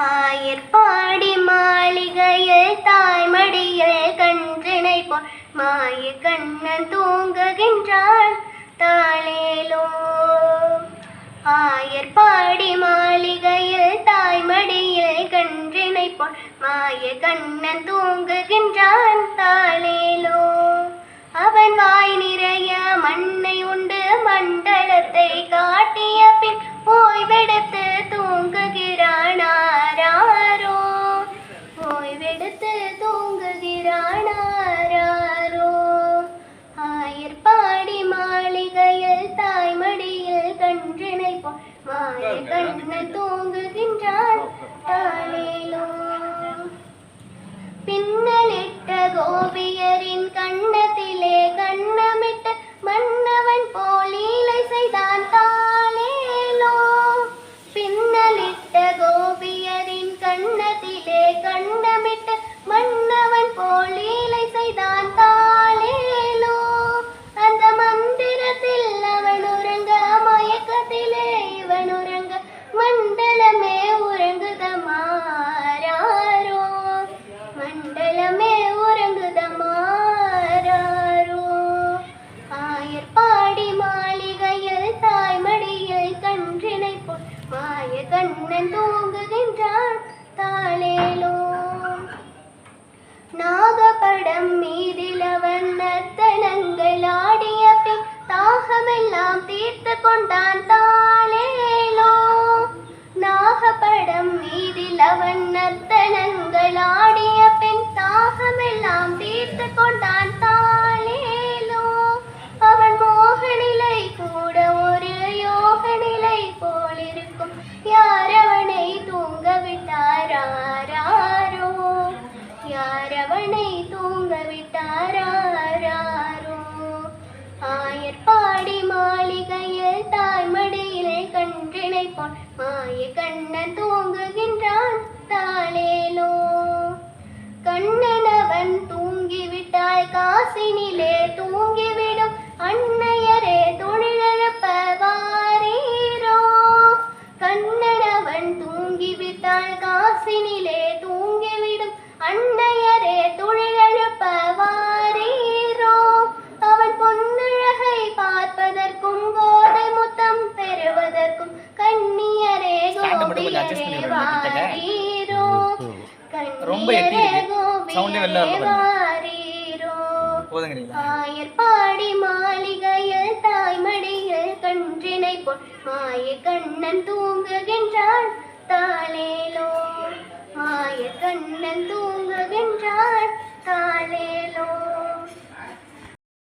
ஆயர்பாடி மாளிகையில் தாய்மடியில் கன்றினை போல் மாய கண்ணன் தூங்குகின்றான் தாளேலோ. ஆயர்பாடி மாளிகையில் தாய்மடியில் கன்றினை போல் மாய கண்ணன் தூங்குகின்றான் தாளேலோ. அவன் வாய் நிறைய போல் மாய கண்ணன் தூங்குகின்றான் மாய கண்ணன் தூங்குகின்றான் தாளேலோ நாகப்படம் மீதில் அவன் நர்த்தனங்கள் ஆடிய பின் தாகமெல்லாம் தீர்த்து கொண்டான் தாளேலோ நாகப்படம் மீதில் அவன் நர்த்தனங்கள் ஆடிய பின் தாகமெல்லாம் தீர்த்து கொண்டான் யார் அவனை தூங்க விட்டாரோ ஆயர்பாடி மாளிகையில் தாய்மடியிலே கன்றிணைப்பான். மாய கண்ணன் தூங்குகின்றான் தாளேலோ. கண்ணனவன் தூங்கிவிட்டால் காசினிலே தூங்கிவிடும். அண்ணன் கொஞ்சம் அட்ஜஸ்ட் பண்ணி விடுறேன் கிட்டக்க ரொம்ப எட்டி இருக்கு. சவுண்டே வெளில வரல போதுங்கிறீங்களா? பாடி மாளிகையில் தாய்மடியில் கன்றினை போல் மாய கண்ணன் தூங்குகின்றான் தாளேலோ. மாய கண்ணன் தூ